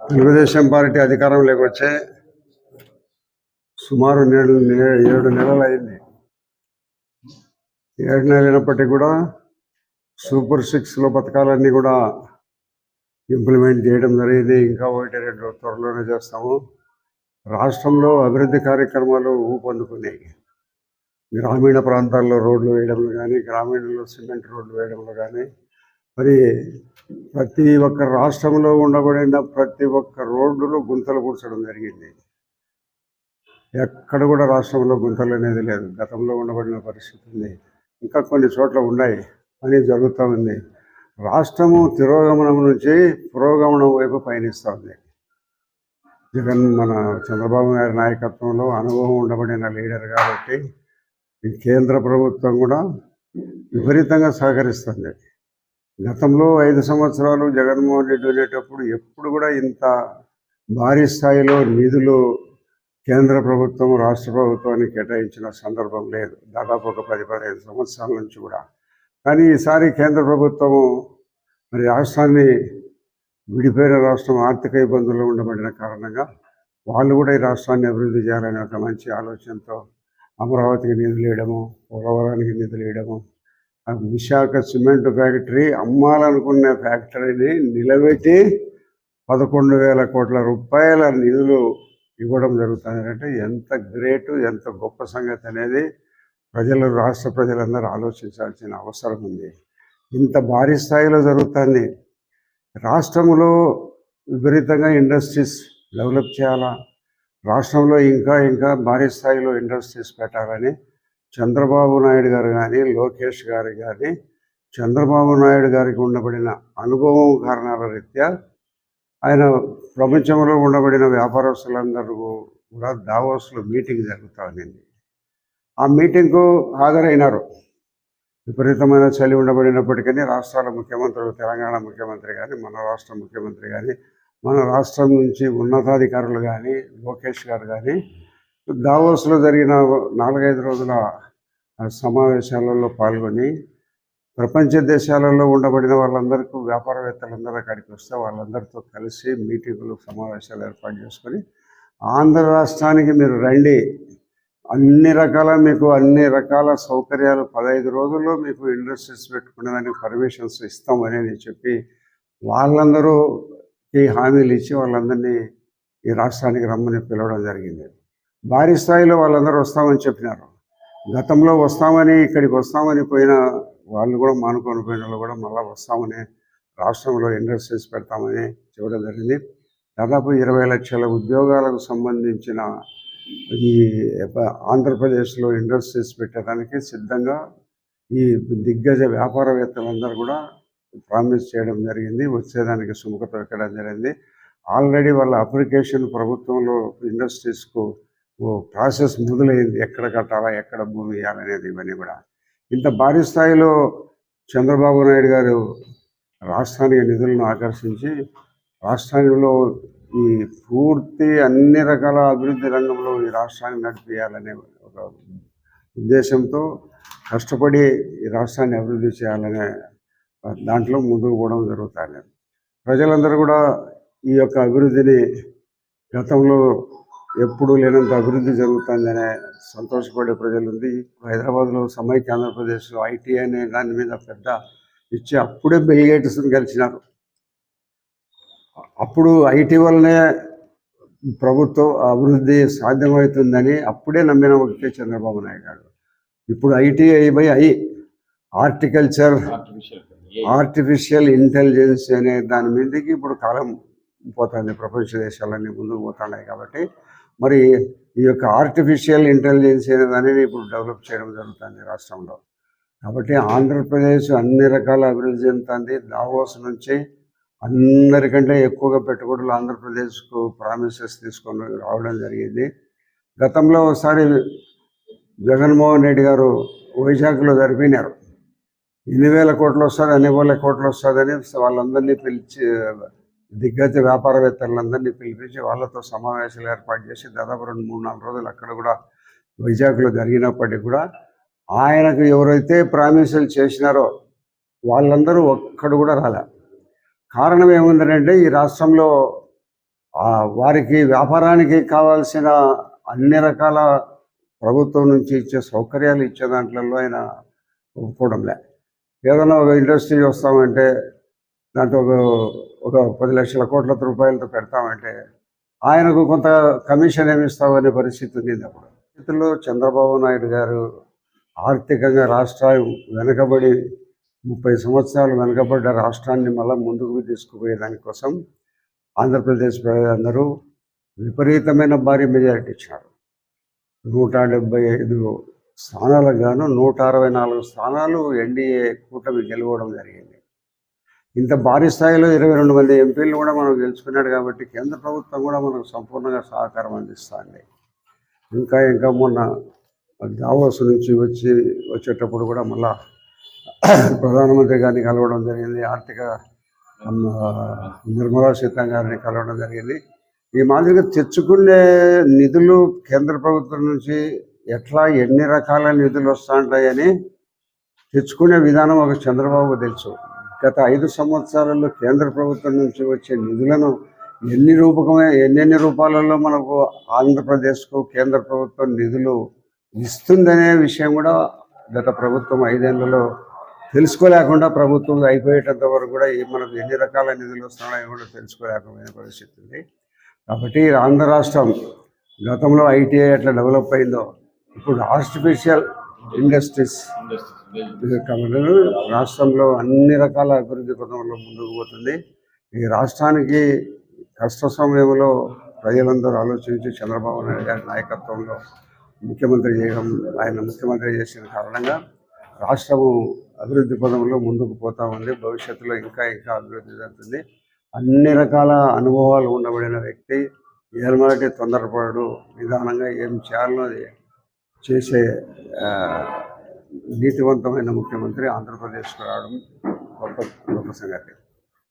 Telugu Desam party అధికారంలోకి వచ్చే సుమారు నేడు ఏడు నెలలు అయింది ఏడు నెలలు అయినప్పటికీ కూడా సూపర్ సిక్స్లో పథకాలన్నీ కూడా ఇంప్లిమెంట్ చేయడం జరిగింది. ఇంకా ఒకటి రెండు త్వరలోనే చేస్తాము. రాష్ట్రంలో అభివృద్ధి కార్యక్రమాలు ఊపందుకున్నాయి. గ్రామీణ ప్రాంతాల్లో రోడ్లు వేయడంలో కానీ గ్రామీణంలో సిమెంట్ రోడ్లు వేయడంలో కానీ మరి ప్రతి ఒక్క రాష్ట్రంలో ఉండబడిన ప్రతి ఒక్క రోడ్డులో గుంతలు కూర్చడం జరిగింది. ఎక్కడ కూడా రాష్ట్రంలో గుంతలు అనేది లేదు. గతంలో ఉండబడిన పరిస్థితి ఉంది. ఇంకా కొన్ని చోట్ల ఉన్నాయి. పని జరుగుతూ ఉంది. రాష్ట్రము తిరోగమనం నుంచి పురోగమనం వైపు పయనిస్తూ ఉంది. జగన్ మన చంద్రబాబు నాయుడు నాయకత్వంలో అనుభవం ఉండబడిన లీడర్ కాబట్టి కేంద్ర ప్రభుత్వం కూడా విపరీతంగా సహకరిస్తుంది. గతంలో ఐదు సంవత్సరాలు జగన్మోహన్ రెడ్డి వెళ్ళేటప్పుడు ఎప్పుడు కూడా ఇంత భారీ స్థాయిలో నిధులు కేంద్ర ప్రభుత్వం రాష్ట్ర ప్రభుత్వానికి కేటాయించిన సందర్భం లేదు. దాదాపు ఒక పది పదిహేను సంవత్సరాల నుంచి కూడా. కానీ ఈసారి కేంద్ర ప్రభుత్వము మరి రాష్ట్రాన్ని విడిపోయిన రాష్ట్రం ఆర్థిక ఇబ్బందుల్లో ఉండబడిన కారణంగా వాళ్ళు కూడా ఈ రాష్ట్రాన్ని అభివృద్ధి చేయాలనే ఒక మంచి ఆలోచనతో అమరావతికి నిధులు వేయడము పోలవరానికి నిధులు వేయడము విశాఖ సిమెంట్ ఫ్యాక్టరీ అమ్మాలనుకున్న ఫ్యాక్టరీని నిలబెట్టి పదకొండు వేల కోట్ల రూపాయల నిధులు ఇవ్వడం జరుగుతుంది అంటే ఎంత గ్రేట్ ఎంత గొప్ప సంగతి అనేది ప్రజలు రాష్ట్ర ప్రజలందరూ ఆలోచించాల్సిన అవసరం ఉంది. ఇంత భారీ స్థాయిలో జరుగుతుంది. రాష్ట్రంలో విపరీతంగా ఇండస్ట్రీస్ డెవలప్ చేయాలా? రాష్ట్రంలో ఇంకా ఇంకా భారీ స్థాయిలో ఇండస్ట్రీస్ పెట్టాలని చంద్రబాబు నాయుడు గారు కానీ లోకేష్ గారు కానీ చంద్రబాబు నాయుడు గారికి ఉండబడిన అనుభవం కారణాల రీత్యా ఆయన ప్రపంచంలో ఉండబడిన వ్యాపారస్తులందరూ కూడా దావోస్లో మీటింగ్ జరుగుతూ ఉన్నింది. ఆ మీటింగ్కు హాజరైనారు. విపరీతమైన చలి ఉండబడినప్పటికీ రాష్ట్రాల ముఖ్యమంత్రులు తెలంగాణ ముఖ్యమంత్రి కానీ మన రాష్ట్ర ముఖ్యమంత్రి కానీ మన రాష్ట్రం నుంచి ఉన్నతాధికారులు కానీ లోకేష్ గారు కానీ దావోస్లో జరిగిన నాలుగైదు రోజుల సమావేశాలలో పాల్గొని ప్రపంచ దేశాలలో ఉండబడిన వాళ్ళందరికీ వ్యాపారవేత్తలందరూ అక్కడికి వస్తే వాళ్ళందరితో కలిసి మీటింగులు సమావేశాలు ఏర్పాటు చేసుకొని ఆంధ్ర రాష్ట్రానికి మీరు రండి. అన్ని రకాల మీకు అన్ని రకాల సౌకర్యాలు పదహైదు రోజుల్లో మీకు ఇండస్ట్రీస్ పెట్టుకునేదానికి పర్మిషన్స్ ఇస్తామని చెప్పి చెప్పి ఈ హామీలు ఇచ్చి వాళ్ళందరినీ ఈ రాష్ట్రానికి రమ్మని పిలవడం జరిగింది. భారీ స్థాయిలో వాళ్ళందరూ వస్తామని చెప్పినారు. గతంలో వస్తామని ఇక్కడికి వస్తామని పోయిన వాళ్ళు కూడా మానుకొని పోయిన వాళ్ళు కూడా మళ్ళీ వస్తామని రాష్ట్రంలో ఇండస్ట్రీస్ పెడతామని చెప్పడం జరిగింది. దాదాపు ఇరవై లక్షల ఉద్యోగాలకు సంబంధించిన ఈ ఆంధ్రప్రదేశ్లో ఇండస్ట్రీస్ పెట్టడానికి సిద్ధంగా ఈ దిగ్గజ వ్యాపారవేత్తలందరూ కూడా ప్రామిస్ చేయడం జరిగింది వచ్చేదానికి సుముఖత ఎక్కడం జరిగింది. ఆల్రెడీ వాళ్ళ అప్లికేషన్ ప్రభుత్వంలో ఇండస్ట్రీస్కు ఓ ప్రాసెస్ మొదలైంది ఎక్కడ కట్టాలా ఎక్కడ భూమి ఇవ్వాలనేది ఇవన్నీ కూడా. ఇంత భారీ స్థాయిలో చంద్రబాబు నాయుడు గారు రాష్ట్రానికి నిధులను ఆకర్షించి రాష్ట్రంలో ఈ పూర్తి అన్ని రకాల అభివృద్ధి రంగంలో ఈ రాష్ట్రాన్ని నడిపించాలనే ఒక ఉద్దేశంతో కష్టపడి ఈ రాష్ట్రాన్ని అభివృద్ధి చేయాలనే దాంట్లో ముందుకు పోవడం జరుగుతుంది. ప్రజలందరూ కూడా ఈ యొక్క అభివృద్ధిని గతంలో ఎప్పుడూ లేనంత అభివృద్ధి జరుగుతుందనే సంతోషపడే ప్రజలు ఉంది హైదరాబాద్లో సమైక్య ఆంధ్రప్రదేశ్లో ఐటీ అనే దాని మీద పెద్ద ఇచ్చి అప్పుడే బిల్ గెలిచినారు. అప్పుడు ఐటీ వల్లనే ప్రభుత్వం అభివృద్ధి సాధ్యమవుతుందని అప్పుడే నమ్మిన వ్యక్తి చంద్రబాబు నాయుడు గారు. ఇప్పుడు ITI by I horticulture artificial intelligence అనే దాని మీదకి ఇప్పుడు కాలం పోతుంది. ప్రపంచ దేశాలన్నీ ముందుకు పోతున్నాయి కాబట్టి. మరి ఈ యొక్క ఆర్టిఫిషియల్ ఇంటెలిజెన్స్ అనే దానిని ఇప్పుడు డెవలప్ చేయడం జరుగుతుంది రాష్ట్రంలో. కాబట్టి ఆంధ్రప్రదేశ్ అన్ని రకాల అభివృద్ధి చెందుతుంది. దావోస్ నుంచి అందరికంటే ఎక్కువగా పెట్టుబడులు ఆంధ్రప్రదేశ్కు ప్రామిసెస్ తీసుకొని రావడం జరిగింది. గతంలో ఒకసారి జగన్మోహన్ రెడ్డి గారు వైజాగ్లో జరిపినారు. ఎన్ని వేల కోట్లు వస్తుంది అన్ని వేల కోట్లు వస్తుందని వాళ్ళందరినీ పిలిచి దిగ్గజ వ్యాపారవేత్తలందరినీ పిలిపించి వాళ్ళతో సమావేశాలు ఏర్పాటు చేసి దాదాపు రెండు మూడు నాలుగు రోజులు అక్కడ కూడా వైజాగ్లో జరిగినప్పటికీ కూడా ఆయనకు ఎవరైతే ప్రామిసులు చేసినారో వాళ్ళందరూ ఒక్కడు కూడా రాలే. కారణం ఏముందంటే ఈ రాష్ట్రంలో వారికి వ్యాపారానికి కావాల్సిన అన్ని రకాల ప్రభుత్వం నుంచి ఇచ్చే సౌకర్యాలు ఇచ్చే దాంట్లో ఆయన ఒప్పుకోవడంలే ఏదైనా ఒక ఇండస్ట్రీ చూస్తామంటే దాంట్లో ఒక ఒక పది లక్షల కోట్ల రూపాయలతో పెడతామంటే ఆయనకు కొంత కమిషన్ ఏమి ఇస్తావు అనే పరిస్థితి ఉంది అప్పుడు. పరిస్థితుల్లో చంద్రబాబు నాయుడు గారు ఆర్థికంగా రాష్ట్రం వెనుకబడి ముప్పై సంవత్సరాలు వెనుకబడ్డ రాష్ట్రాన్ని మళ్ళీ ముందుకు తీసుకుపోయే దానికోసం ఆంధ్రప్రదేశ్ ప్రజలందరూ విపరీతమైన భారీ మెజారిటీ ఇచ్చినారు. నూట డెబ్బై ఐదు స్థానాలకు గాను నూట అరవై నాలుగు స్థానాలు ఎన్డీఏ కూటమి గెలవడం జరిగింది. ఇంత భారీ స్థాయిలో ఇరవై రెండు మంది ఎంపీలు కూడా మనం గెలుచుకున్నాడు కాబట్టి కేంద్ర ప్రభుత్వం కూడా మనకు సంపూర్ణంగా సహకారం అందిస్తుంది. ఇంకా ఇంకా మొన్న దావోస్ నుంచి వచ్చి వచ్చేటప్పుడు కూడా మళ్ళా ప్రధానమంత్రి గారిని కలవడం జరిగింది. ఆర్థిక నిర్మలా సీతారామన్ గారిని కలవడం జరిగింది. ఈ మాదిరిగా తెచ్చుకునే నిధులు కేంద్ర ప్రభుత్వం నుంచి ఎట్లా ఎన్ని రకాల నిధులు వస్తుంటాయని తెచ్చుకునే విధానం ఒక చంద్రబాబు తెలుసు. గత ఐదు సంవత్సరాల్లో కేంద్ర ప్రభుత్వం నుంచి వచ్చే నిధులను ఎన్ని రూపకమే ఎన్నెన్ని రూపాలలో మనకు ఆంధ్రప్రదేశ్కు కేంద్ర ప్రభుత్వం నిధులు ఇస్తుందనే విషయం కూడా గత ప్రభుత్వం ఐదేళ్ళలో తెలుసుకోలేకుండా ప్రభుత్వం అయిపోయేటంత వరకు కూడా మనకు ఎన్ని రకాల నిధులు వస్తున్నాయో కూడా తెలుసుకోలేకపోయిన పరిస్థితి ఉంది. కాబట్టి ఆంధ్ర రాష్ట్రం గతంలో ఐటీఐ ఎట్లా డెవలప్ అయిందో ఇప్పుడు ఆర్టిఫిషియల్ ఇండస్ట్రీస్ రాష్ట్రంలో అన్ని రకాల అభివృద్ధి పథంలో ముందుకు పోతుంది. ఈ రాష్ట్రానికి కష్ట సమయంలో ప్రజలందరూ ఆలోచించి చంద్రబాబు నాయుడు గారి నాయకత్వంలో ముఖ్యమంత్రి చేయడం ఆయన ముఖ్యమంత్రి చేసిన కారణంగా రాష్ట్రము అభివృద్ధి పదంలో ముందుకు పోతా ఉంది. భవిష్యత్తులో ఇంకా ఇంకా అభివృద్ధి జరుగుతుంది. అన్ని రకాల అనుభవాలు ఉండబడిన వ్యక్తి ఏమాటి తొందరపడు నిదానంగా ఏం చేయాలో అది చేసే నీతివంతమైన ముఖ్యమంత్రి ఆంధ్రప్రదేశ్కు రావడం గొప్ప గొప్ప సంగతి